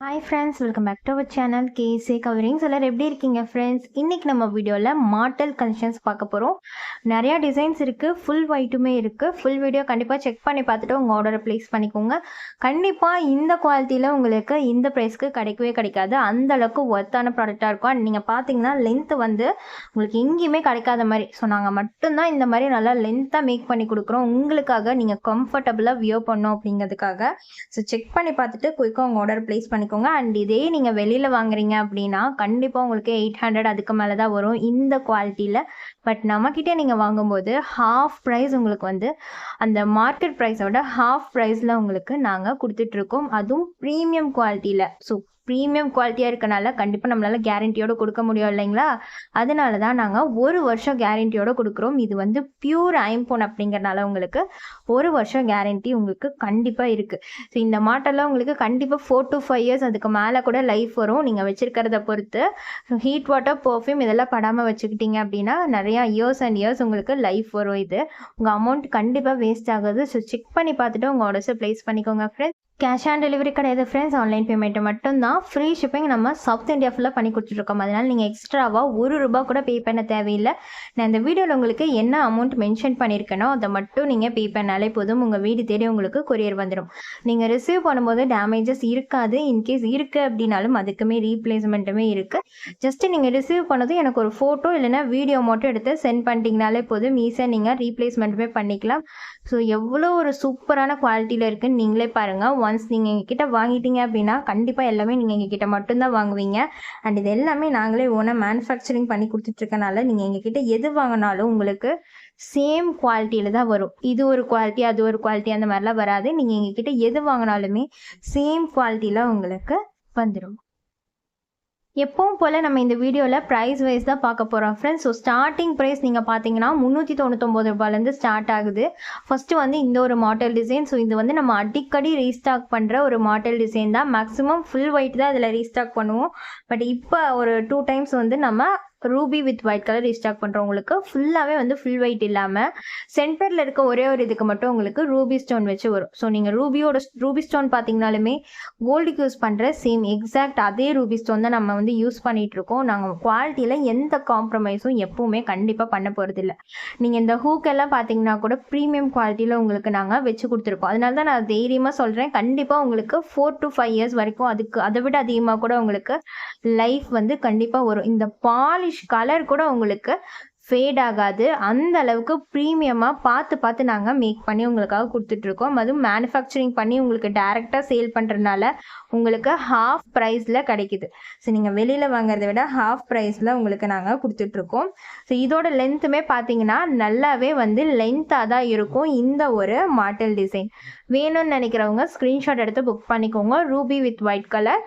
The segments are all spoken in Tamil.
Hi friends welcome back to our channel கேசே coverings எல்லாரும் எப்படி இருக்கீங்க ஃப்ரெண்ட்ஸ் இன்றைக்கி நம்ம வீடியோவில் மாட்டல் கலெக்ஷன்ஸ் பார்க்க போகிறோம் நிறையா டிசைன்ஸ் இருக்குது ஃபுல் ஒயிட்டுமே இருக்குது ஃபுல் வீடியோ கண்டிப்பாக செக் பண்ணி பார்த்துட்டு உங்கள் ஆர்டரை ப்ளேஸ் பண்ணிக்கோங்க. கண்டிப்பாக இந்த குவாலிட்டியில் உங்களுக்கு இந்த ப்ரைஸ்க்கு கிடைக்கவே கிடைக்காது. அந்த அளவுக்கு ஒர்த்தான ப்ராடக்டாக இருக்கும். அண்ட் நீங்கள் பார்த்தீங்கன்னா லென்த்து வந்து உங்களுக்கு எங்கேயுமே கிடைக்காத மாதிரி. ஸோ நாங்கள் மட்டும்தான் இந்த மாதிரி நல்லா லென்த்தாக மேக் பண்ணி கொடுக்குறோம். உங்களுக்காக நீங்கள் கம்ஃபர்டபுளாக வியோ பண்ணோம் அப்படிங்கிறதுக்காக. ஸோ செக் பண்ணி பார்த்துட்டு குயிக்காக உங்கள் ஆர்டர் ப்ளேஸ் பண்ணிக்கோங்க அண்ட் இதே நீங்கள் வெளியில் வாங்குறீங்க அப்படின்னா கண்டிப்பாக உங்களுக்கு எயிட் ஹண்ட்ரட் அதுக்கு மேலே தான் வரும் இந்த குவாலிட்டியில் பட் நம்மக்கிட்டே நீங்கள் வாங்கும்போது ஹாஃப் ப்ரைஸ் உங்களுக்கு வந்து அந்த மார்க்கெட் ப்ரைஸோட ஹாஃப் ப்ரைஸில் உங்களுக்கு நாங்கள் கொடுத்துட்ருக்கோம் அதுவும் ப்ரீமியம் குவாலிட்டியில் ஸோ ப்ரீமியம் குவாலிட்டியாக இருக்கனால கண்டிப்பாக நம்மளால் கேரண்டியோடு கொடுக்க முடியும் இல்லைங்களா? அதனால தான் நாங்கள் ஒரு வருஷம் கேரண்டியோடு கொடுக்குறோம். இது வந்து பியூர் ஐம்போன் அப்படிங்கிறனால உங்களுக்கு ஒரு வருஷம் கேரண்டி உங்களுக்கு கண்டிப்பாக இருக்குது ஸோ இந்த மாட்டெல்லாம் உங்களுக்கு கண்டிப்பாக ஃபோர் டு ஃபைவ் இயர்ஸ் அதுக்கு மேலே கூட லைஃப் வரும். நீங்கள் வச்சுருக்கிறத பொறுத்து. ஹீட் வாட்டர் பர்ஃப்யூம் இதெல்லாம் படாமல் வச்சுக்கிட்டீங்க அப்படின்னா நிறையா இயர்ஸ் அண்ட் இயர்ஸ் உங்களுக்கு லைஃப் வரும் இது. உங்கள் அமௌண்ட் கண்டிப்பாக வேஸ்ட் ஆகுது. ஸோ செக் பண்ணி பார்த்துட்டு உங்கள் ஆர்டர்ஸை ப்ளேஸ் பண்ணிக்கோங்க ஃப்ரெண்ட்ஸ் கேஷ் ஆன் டெலிவரி கிடையாது ஃப்ரெண்ட்ஸ் ஆன்லைன் பேமெண்ட் மட்டும்தான். ஃப்ரீ ஷிப்பிங் நம்ம சவுத் இந்தியா ஃபுல்லாக பண்ணி கொடுத்துட்ருக்கோம். அதனால் நீங்கள் எக்ஸ்ட்ராவாக ஒரு ரூபா கூட பே பண்ண தேவையில்லை. நான் இந்த வீடியோவில் உங்களுக்கு என்ன அமௌண்ட் மென்ஷன் பண்ணியிருக்கேனோ அதை மட்டும் நீங்கள் பே பண்ணாலே போதும். உங்கள் வீடு தேடி உங்களுக்கு கொரியர் வந்துடும் நீங்கள் ரிசீவ் பண்ணும்போது டேமேஜஸ் இருக்காது. இன்கேஸ் இருக்குது அப்படின்னாலும் அதுக்குமே ரீப்ளேஸ்மெண்ட்டுமே இருக்குது ஜஸ்ட்டு நீங்கள் ரிசீவ் பண்ணதும் எனக்கு ஒரு ஃபோட்டோ இல்லைனா வீடியோ மட்டும் எடுத்து சென்ட் பண்ணிட்டீங்கனாலே போதும். ஈஸியாக நீங்கள் ரீப்ளேஸ்மெண்ட்டுமே பண்ணிக்கலாம். ஸோ எவ்வளோ ஒரு சூப்பரான குவாலிட்டியில் இருக்குன்னு நீங்களே பாருங்கள் ஒன்ஸ் நீங்கள் எங்ககிட்ட வாங்கிட்டீங்க அப்படின்னா கண்டிப்பாக எல்லாமே நீங்கள் எங்ககிட்ட மட்டும்தான் வாங்குவீங்க. அண்ட் இது எல்லாமே நாங்களே ஓனாக மேனுஃபேக்சரிங் பண்ணி கொடுத்துட்ருக்கனால நீங்கள் எங்ககிட்ட எது வாங்கினாலும் உங்களுக்கு சேம் குவாலிட்டியில் தான் வரும். இது ஒரு குவாலிட்டி அது ஒரு குவாலிட்டி அந்த மாதிரிலாம் வராது. நீங்கள் எங்ககிட்ட எது வாங்கினாலுமே சேம் குவாலிட்டியில் உங்களுக்கு வந்துடும் எப்பவும் போல் நம்ம இந்த வீடியோவில் ப்ரைஸ் வைஸ் தான் பார்க்க போகிறோம் ஃப்ரெண்ட்ஸ் ஸோ ஸ்டார்டிங் ப்ரைஸ் நீங்கள் பார்த்தீங்கன்னா முந்நூற்றி தொண்ணூத்தொம்பது ரூபாயிலேருந்து ஸ்டார்ட் ஆகுது. ஃபஸ்ட்டு வந்து இந்த ஒரு மாடல் டிசைன் ஸோ இது வந்து நம்ம அடிக்கடி ரீஸ்டாக் பண்ணுற ஒரு மாடல் டிசைன் தான். மேக்ஸிமம் ஃபுல் ஒயிட் தான் இதில் ரீஸ்டாக் பண்ணுவோம். பட் இப்போ ஒரு டூ டைம்ஸ் வந்து நம்ம ruby with white colour restock பண்ணுறவங்களுக்கு ஃபுல்லாகவே வந்து ஃபுல் ஒயிட் இல்லாமல் சென்டரில் இருக்க ஒரே ஒரு இதுக்கு மட்டும் உங்களுக்கு ரூபி ஸ்டோன் வச்சு வரும். ஸோ நீங்கள் ரூபியோட ரூபி ஸ்டோன் பார்த்தீங்கனாலுமே கோல்டுக்கு யூஸ் பண்ணுற சேம் எக்ஸாக்ட் அதே ரூபி ஸ்டோன் தான் நம்ம வந்து யூஸ் பண்ணிகிட்டு இருக்கோம். நாங்கள் குவாலிட்டியில் எந்த காம்ப்ரமைஸும் எப்பவுமே கண்டிப்பாக பண்ண போகிறதில்ல நீங்கள் இந்த ஹூக்கெல்லாம் பார்த்தீங்கன்னா கூட ப்ரீமியம் குவாலிட்டியில் உங்களுக்கு நாங்கள் வச்சு கொடுத்துருக்கோம். அதனால தான் நான் தைரியமாக சொல்கிறேன் கண்டிப்பாக உங்களுக்கு ஃபோர் டு ஃபைவ் இயர்ஸ் வரைக்கும் அதுக்கு அதை விட அதிகமாக கூட உங்களுக்கு லைஃப் வந்து கண்டிப்பாக வரும். இந்த பால் பாலிஷ் கலர் கூட உங்களுக்கு ஃபேட் ஆகாது. அந்த அளவுக்கு ப்ரீமியமாக பார்த்து பார்த்து நாங்கள் மேக் பண்ணி உங்களுக்காக கொடுத்துட்ருக்கோம். அதுவும் மேனுஃபேக்சரிங் பண்ணி உங்களுக்கு டேரெக்டாக சேல் பண்ணுறதுனால உங்களுக்கு ஹாஃப் ப்ரைஸில் கிடைக்குது. ஸோ நீங்கள் வெளியில் வாங்குறத விட ஹாஃப் ப்ரைஸில் உங்களுக்கு நாங்கள் கொடுத்துட்ருக்கோம். ஸோ இதோட லென்த்துமே பார்த்தீங்கன்னா நல்லாவே வந்து லென்த்தாக தான் இருக்கும் இந்த ஒரு மாட்டல் டிசைன் வேணும்னு நினைக்கிறவங்க ஸ்க்ரீன்ஷாட் எடுத்து புக் பண்ணிக்கோங்க. Ruby with white colour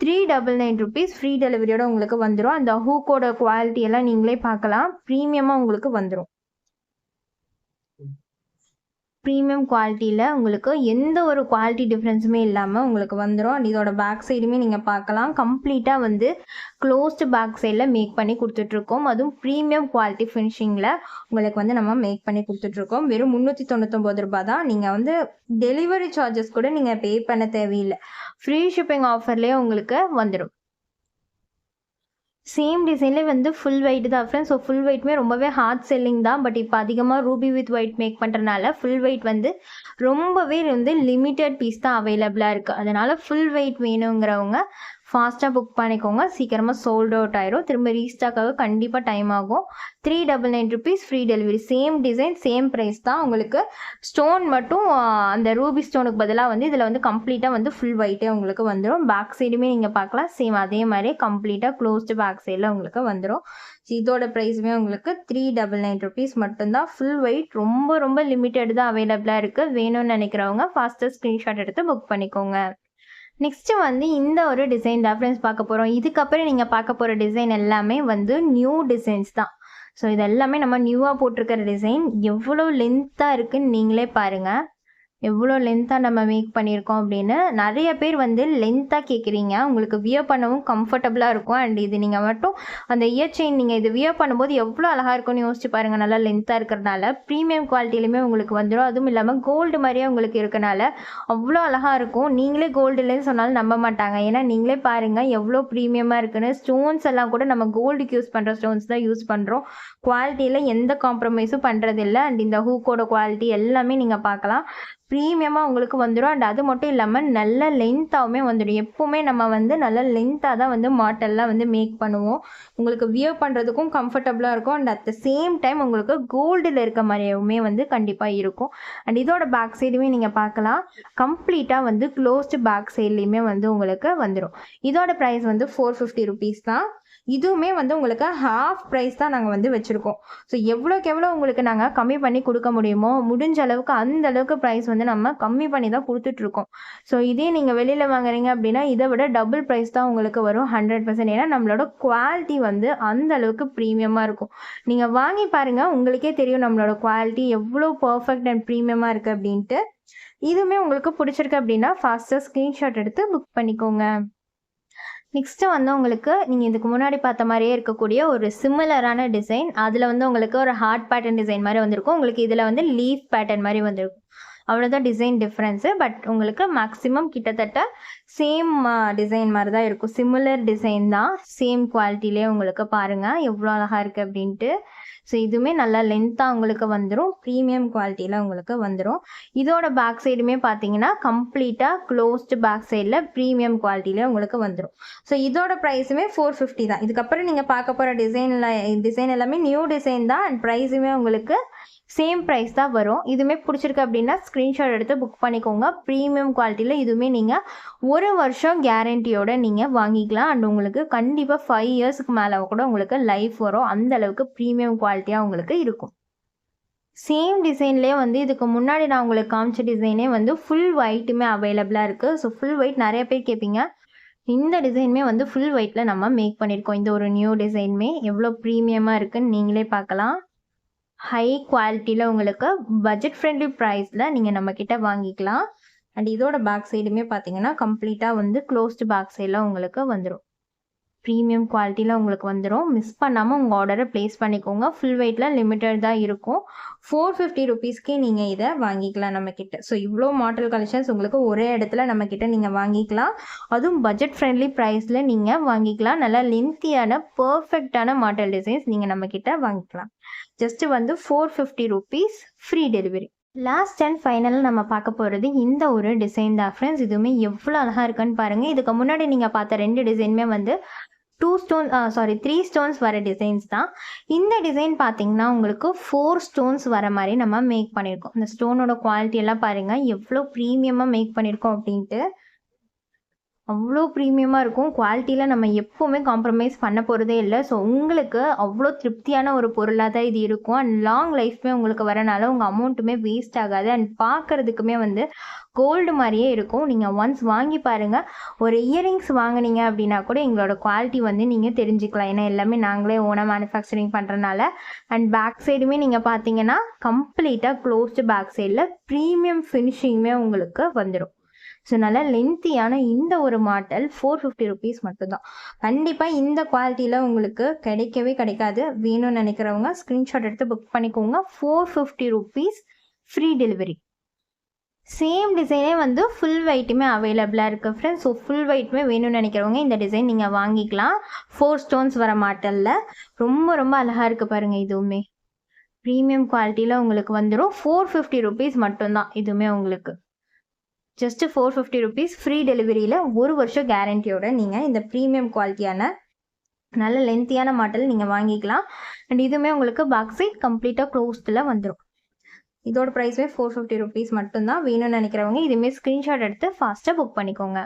three double nine rupees free டெலிவரியோட உங்களுக்கு வந்துடும் அந்த ஹூக்கோட குவாலிட்டி எல்லாம் நீங்களே பார்க்கலாம். ப்ரீமியமாக உங்களுக்கு வந்துடும் ப்ரீமியம் குவாலிட்டியில் உங்களுக்கு எந்த ஒரு குவாலிட்டி டிஃப்ரென்ஸுமே இல்லாமல் உங்களுக்கு வந்துடும் அண்ட் இதோட பேக் சைடுமே நீங்கள் பார்க்கலாம். கம்ப்ளீட்டாக வந்து க்ளோஸ்டு பேக் சைடில் மேக் பண்ணி கொடுத்துட்ருக்கோம். அதுவும் ப்ரீமியம் குவாலிட்டி ஃபினிஷிங்கில் உங்களுக்கு வந்து நம்ம மேக் பண்ணி கொடுத்துட்ருக்கோம். வெறும் முந்நூற்றி தொண்ணூத்தொம்பது ரூபா தான் நீங்கள் வந்து டெலிவரி சார்ஜஸ் கூட நீங்கள் பே பண்ண தேவையில்லை. ஃப்ரீ ஷிப்பிங் ஆஃபர்லேயே உங்களுக்கு வந்துடும் சேம் டிசைனில் வந்து ஃபுல் ஒயிட் தான் ஃப்ரெண்ட்ஸ் ஸோ ஃபுல் ஒயிட்மே ரொம்பவே ஹார்ட் செல்லிங் தான். பட் இப்போ அதிகமாக ரூபி வித் ஒயிட் மேக் பண்ணுறனால ஃபுல் ஒயிட் வந்து ரொம்பவே வந்து லிமிட்டட் பீஸ் தான் அவைலபிளாக இருக்குது அதனால் ஃபுல் வெயிட் வேணுங்கிறவங்க ஃபாஸ்ட்டாக புக் பண்ணிக்கோங்க. சீக்கிரமாக சோல்ட் அவுட் ஆயிரும். திரும்ப ரீஸ்டாக்காக கண்டிப்பாக டைம் ஆகும். Three double nine rupees free delivery same design same price தான். உங்களுக்கு ஸ்டோன் மட்டும் அந்த ரூபி ஸ்டோனுக்கு பதிலாக வந்து இதில் வந்து கம்ப்ளீட்டாக வந்து ஃபுல் ஒயிட்டே உங்களுக்கு வந்துடும் பேக் சைடுமே நீங்கள் பார்க்கலாம். சேம் அதே மாதிரி கம்ப்ளீட்டாக க்ளோஸ்டு பேக் சைடில் உங்களுக்கு வந்துடும் இதோட ப்ரைஸுமே உங்களுக்கு த்ரீ டபுள் நைன் ருபீஸ் மட்டும்தான் ஃபுல் ஒயிட் ரொம்ப ரொம்ப லிமிட்டட் தான் அவைலபிளாக இருக்குது வேணும்னு நினைக்கிறவங்க ஃபாஸ்ட்டாக ஸ்க்ரீன்ஷாட் எடுத்து புக் பண்ணிக்கோங்க. நெக்ஸ்ட்டு வந்து இந்த ஒரு டிசைன் தான் ஃப்ரெண்ட்ஸ் பார்க்க போகிறோம் இதுக்கப்புறம் நீங்கள் பார்க்க போகிற டிசைன் எல்லாமே வந்து நியூ டிசைன்ஸ் தான். ஸோ இது எல்லாமே நம்ம நியூவாக போட்டிருக்கிற டிசைன் எவ்வளோ லென்த்தாக இருக்குன்னு நீங்களே பாருங்கள் எவ்வளோ லென்த்தாக நம்ம மேக் பண்ணியிருக்கோம் அப்படின்னு நிறைய பேர் வந்து லென்த்தாக கேட்குறீங்க. உங்களுக்கு வியர் பண்ணவும் கம்ஃபர்டபுளாக இருக்கும். அண்ட் இது நீங்கள் மட்டும் அந்த இயர் செயின் நீங்கள் இது வியர் பண்ணும்போது எவ்வளோ அழகாக இருக்கும்னு யோசிச்சு பாருங்கள் நல்லா லென்த்தாக இருக்கிறனால ப்ரீமியம் குவாலிட்டிலையுமே உங்களுக்கு வந்துடும். அதுவும் இல்லாமல் கோல்டு மாதிரியே உங்களுக்கு இருக்கனால அவ்வளோ அழகாக இருக்கும். நீங்களே கோல்டு இல்லைன்னு சொன்னாலும் நம்ப மாட்டாங்க. ஏன்னா நீங்களே பாருங்கள் எவ்வளோ ப்ரீமியமாக இருக்குன்னு. ஸ்டோன்ஸ் எல்லாம் கூட நம்ம கோல்டுக்கு யூஸ் பண்ணுற ஸ்டோன்ஸ் தான் யூஸ் பண்ணுறோம் குவாலிட்டியில் எந்த காம்ப்ரமைஸும் பண்ணுறதில்ல அண்ட் இந்த ஹூக்கோட குவாலிட்டி எல்லாமே நீங்கள் பார்க்கலாம். ப்ரீமியமாக உங்களுக்கு வந்துடும் அண்ட் அது மட்டும் இல்லாமல் நல்ல லென்த்தாகவுமே வந்துடும் எப்போவுமே நம்ம வந்து நல்ல லென்த்தாக தான் வந்து மாட்டெல்லாம் வந்து மேக் பண்ணுவோம். உங்களுக்கு வியர் பண்ணுறதுக்கும் கம்ஃபர்டபுளாக இருக்கும். And at the same time உங்களுக்கு கோல்டில் இருக்க மாதிரியுமே வந்து கண்டிப்பாக இருக்கும். அண்ட் இதோட பேக் சைடுமே நீங்கள் பார்க்கலாம். கம்ப்ளீட்டாக வந்து க்ளோஸ்டு பேக் சைட்லேயுமே வந்து உங்களுக்கு வந்துடும் இதோட ப்ரைஸ் வந்து ஃபோர் ஃபிஃப்டி ருபீஸ் தான். இதுவுமே வந்து உங்களுக்கு ஹாஃப் ப்ரைஸ் தான் நாங்கள் வந்து வச்சுருக்கோம். ஸோ எவ்வளோக்கு எவ்வளோ உங்களுக்கு நாங்கள் கம்மி பண்ணி கொடுக்க முடியுமோ முடிஞ்ச அளவுக்கு அந்த அளவுக்கு ப்ரைஸ் வந்து நம்ம கம்மி பண்ணி தான் கொடுத்துட்ருக்கோம். ஸோ இதே நீங்கள் வெளியில் வாங்குறீங்க அப்படின்னா இதை விட டபுள் ப்ரைஸ் தான் உங்களுக்கு வரும் ஹண்ட்ரட் பர்சன்ட் ஏன்னா நம்மளோட குவாலிட்டி வந்து அந்த அளவுக்கு ப்ரீமியமாக இருக்கும். நீங்கள் வாங்கி பாருங்கள் உங்களுக்கே தெரியும் நம்மளோட குவாலிட்டி எவ்வளோ பர்ஃபெக்ட் அண்ட் ப்ரீமியமாக இருக்குது அப்படின்ட்டு. இதுவுமே உங்களுக்கு பிடிச்சிருக்கு அப்படின்னா ஃபாஸ்ட்டாக ஸ்க்ரீன்ஷாட் எடுத்து புக் பண்ணிக்கோங்க. நெக்ஸ்ட்டு வந்து உங்களுக்கு நீங்கள் இதுக்கு முன்னாடி பார்த்த மாதிரியே இருக்கக்கூடிய ஒரு சிமிலரான டிசைன் அதில் வந்து உங்களுக்கு ஒரு ஹார்ட் பேட்டர்ன் டிசைன் மாதிரி வந்திருக்கும். உங்களுக்கு இதில் வந்து லீஃப் பேட்டர்ன் மாதிரி வந்திருக்கும். அவ்வளோதான் டிசைன் டிஃப்ரென்ஸு பட் உங்களுக்கு மேக்ஸிமம் கிட்டத்தட்ட சேம் டிசைன் மாதிரி தான் இருக்கும். சிமிலர் டிசைன் தான். சேம் குவாலிட்டிலே உங்களுக்கு பாருங்கள் எவ்வளோ அழகாக இருக்குது அப்படின்ட்டு. ஸோ இதுவுமே நல்லா லென்த்தாக உங்களுக்கு வந்துடும் ப்ரீமியம் குவாலிட்டியில் உங்களுக்கு வந்துடும் இதோட பேக் சைடுமே பார்த்தீங்கன்னா கம்ப்ளீட்டாக க்ளோஸ்டு பேக் சைடில் ப்ரீமியம் குவாலிட்டியில் உங்களுக்கு வந்துடும் ஸோ இதோட ப்ரைஸுமே ஃபோர் ஃபிஃப்டி தான். இதுக்கப்புறம் நீங்கள் பார்க்க போகிற டிசைனில் டிசைன் எல்லாமே நியூ டிசைன் தான். அண்ட் ப்ரைஸுமே உங்களுக்கு சேம் ப்ரைஸ் தான் வரும். இதுவுமே பிடிச்சிருக்கு அப்படின்னா ஸ்க்ரீன்ஷாட் எடுத்து புக் பண்ணிக்கோங்க. ப்ரீமியம் குவாலிட்டியில் இதுவுமே நீங்கள் ஒரு வருஷம் கேரண்டியோட நீங்கள் வாங்கிக்கலாம். அண்ட் உங்களுக்கு கண்டிப்பாக ஃபைவ் இயர்ஸ்க்கு மேலே கூட உங்களுக்கு லைஃப் வரும். அந்த அளவுக்கு ப்ரீமியம் குவாலிட்டியாக உங்களுக்கு இருக்கும். சேம் டிசைன்லேயே வந்து இதுக்கு முன்னாடி நான் உங்களுக்கு காமிச்ச டிசைனே வந்து ஃபுல் ஒயிட்டுமே அவைலபிளாக இருக்குது ஸோ ஃபுல் ஒயிட் நிறைய பேர் கேட்பீங்க இந்த டிசைனுமே வந்து ஃபுல் ஒயிட்டில் நம்ம மேக் பண்ணியிருக்கோம் இந்த ஒரு நியூ டிசைனுமே எவ்வளோ ப்ரீமியமாக இருக்குன்னு நீங்களே பார்க்கலாம். ஹை குவாலிட்டியில் உங்களுக்கு பட்ஜெட் ஃப்ரெண்ட்லி ப்ரைஸில் நீங்கள் நம்மக்கிட்ட வாங்கிக்கலாம். அண்ட் இதோட பேக் சைடுமே பார்த்தீங்கன்னா கம்ப்ளீட்டாக வந்து க்ளோஸ்டு பேக் சைடில் உங்களுக்கு வந்துடும் ப்ரீமியம் குவாலிட்டியில் உங்களுக்கு வந்துடும் மிஸ் பண்ணாமல் உங்கள் ஆர்டரை ப்ளேஸ் பண்ணிக்கோங்க. ஃபுல் வெயிட்டில் லிமிட்டட் தான் இருக்கும். ஃபோர் ஃபிஃப்டி ருபீஸ்க்கே நீங்கள் இதை வாங்கிக்கலாம் நம்மக்கிட்ட ஸோ இவ்வளோ மாடல் கலெக்ஷன்ஸ் உங்களுக்கு ஒரே இடத்துல நம்மக்கிட்ட நீங்கள் வாங்கிக்கலாம். அதுவும் பட்ஜெட் ஃப்ரெண்ட்லி ப்ரைஸில் நீங்கள் வாங்கிக்கலாம். நல்லா லென்த்தியான பர்ஃபெக்டான மாடல் டிசைன்ஸ் நீங்கள் நம்மக்கிட்ட வாங்கிக்கலாம். ஜஸ்ட்டு வந்து four fifty rupees free delivery last and ஃபைனலாக நம்ம பார்க்க போகிறது இந்த ஒரு டிசைன் தான் ஃப்ரெண்ட்ஸ் இதுவுமே எவ்வளோ அழகாக இருக்குன்னு பாருங்கள் இதுக்கு முன்னாடி நீங்கள் பார்த்த ரெண்டு டிசைனுமே வந்து two stone sorry three stones வர டிசைன்ஸ் தான். இந்த டிசைன் பார்த்தீங்கன்னா உங்களுக்கு ஃபோர் ஸ்டோன்ஸ் வர மாதிரி நம்ம மேக் பண்ணியிருக்கோம் இந்த ஸ்டோனோட குவாலிட்டி எல்லாம் பாருங்கள் எவ்வளோ ப்ரீமியமாக மேக் பண்ணியிருக்கோம் அப்படின்ட்டு. அவ்வளோ ப்ரீமியமாக இருக்கும். குவாலிட்டியில் நம்ம எப்போவுமே காம்ப்ரமைஸ் பண்ண போகிறதே இல்லை. ஸோ உங்களுக்கு அவ்வளோ திருப்தியான ஒரு பொருளாக தான் இது இருக்கும். அண்ட் லாங் லைஃப்மே உங்களுக்கு வரனால உங்கள் அமௌண்ட்டுமே வேஸ்ட் ஆகாது. அண்ட் பார்க்குறதுக்குமே வந்து கோல்டு மாதிரியே இருக்கும். நீங்கள் ஒன்ஸ் வாங்கி பாருங்கள் ஒரு இயரிங்ஸ் வாங்குனீங்க அப்படின்னா கூட எங்களோட குவாலிட்டி வந்து நீங்கள் தெரிஞ்சுக்கலாம். ஏன்னா எல்லாமே நாங்களே ஓனாக மேனுஃபேக்சரிங் பண்ணுறனால அண்ட் பேக் சைடுமே நீங்கள் பார்த்தீங்கன்னா கம்ப்ளீட்டாக க்ளோஸ்டு பேக் சைடில் ப்ரீமியம் ஃபினிஷிங்குமே உங்களுக்கு வந்துடும் ஸோ நல்லா லென்த்தியான இந்த ஒரு மாடல் ஃபோர் ஃபிஃப்டி ருபீஸ் மட்டும்தான். கண்டிப்பாக இந்த குவாலிட்டியில் உங்களுக்கு கிடைக்கவே கிடைக்காது. வேணும்னு நினைக்கிறவங்க ஸ்க்ரீன்ஷாட் எடுத்து புக் பண்ணிக்கோங்க. Four fifty rupees free delivery same டிசைனே வந்து ஃபுல் வெயிட்டுமே அவைலபிளாக இருக்குது ஃப்ரெண்ட்ஸ் ஸோ ஃபுல் வெயிட்டுமே வேணும்னு நினைக்கிறவங்க இந்த டிசைன் நீங்கள் வாங்கிக்கலாம். ஃபோர் ஸ்டோன்ஸ் வர மாட்டலில் ரொம்ப ரொம்ப அழகாக இருக்குது பாருங்கள் இதுவுமே. ப்ரீமியம் குவாலிட்டியில் உங்களுக்கு வந்துடும் ஃபோர் ஃபிஃப்டி ருபீஸ் மட்டும்தான் இதுவுமே உங்களுக்கு. Just four fifty rupees free டெலிவரியில் ஒரு வருஷம் கேரண்டியோட நீங்கள் இந்த ப்ரீமியம் குவாலிட்டியான நல்ல லென்த்தியான மாடல் நீங்கள் வாங்கிக்கலாம். அண்ட் இதுவுமே உங்களுக்கு பாக்ஸை சைட் கம்ப்ளீட்டாக க்ளோஸ்டில் வந்துடும் இதோட ப்ரைஸுமே ஃபோர் ஃபிஃப்டி ருபீஸ் மட்டும்தான். வேணும்னு நினைக்கிறவங்க இதுவுமே ஸ்க்ரீன்ஷாட் எடுத்து ஃபாஸ்ட்டாக புக் பண்ணிக்கோங்க.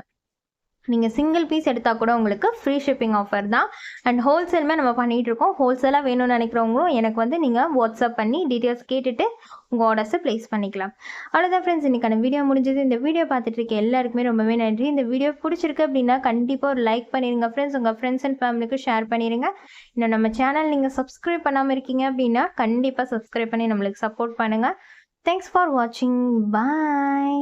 நீங்கள் சிங்கிள் பீஸ் எடுத்தால் கூட உங்களுக்கு ஃப்ரீ ஷிப்பிங் ஆஃபர் தான். அண்ட் ஹோல்சேலுமே நம்ம பண்ணிகிட்டு இருக்கோம். ஹோல்சேலாக வேணும்னு நினைக்கிறவங்களும் எனக்கு வந்து நீங்கள் வாட்ஸ்அப் பண்ணி டீட்டெயில்ஸ் கேட்டுட்டு உங்கள் ஆர்டர்ஸை ப்ளேஸ் பண்ணிக்கலாம். அவ்வளோதான் ஃப்ரெண்ட்ஸ் இன்றைக்கான வீடியோ முடிஞ்சது. இந்த வீடியோ பார்த்துட்டு இருக்க எல்லாருக்குமே ரொம்பவே நன்றி. இந்த வீடியோ பிடிச்சிருக்கு அப்படின்னா கண்டிப்பாக ஒரு லைக் பண்ணிடுங்க ஃப்ரெண்ட்ஸ் உங்கள் ஃப்ரெண்ட்ஸ் அண்ட் ஃபேமிலிக்கு ஷேர் பண்ணிடுங்க இன்னும் நம்ம சேனல் நீங்கள் சப்ஸ்கிரைப் பண்ணாமல் இருக்கீங்க அப்படின்னா கண்டிப்பாக சப்ஸ்கிரைப் பண்ணி நம்மளுக்கு சப்போர்ட் பண்ணுங்கள் தேங்க்ஸ் ஃபார் வாட்சிங் பாய்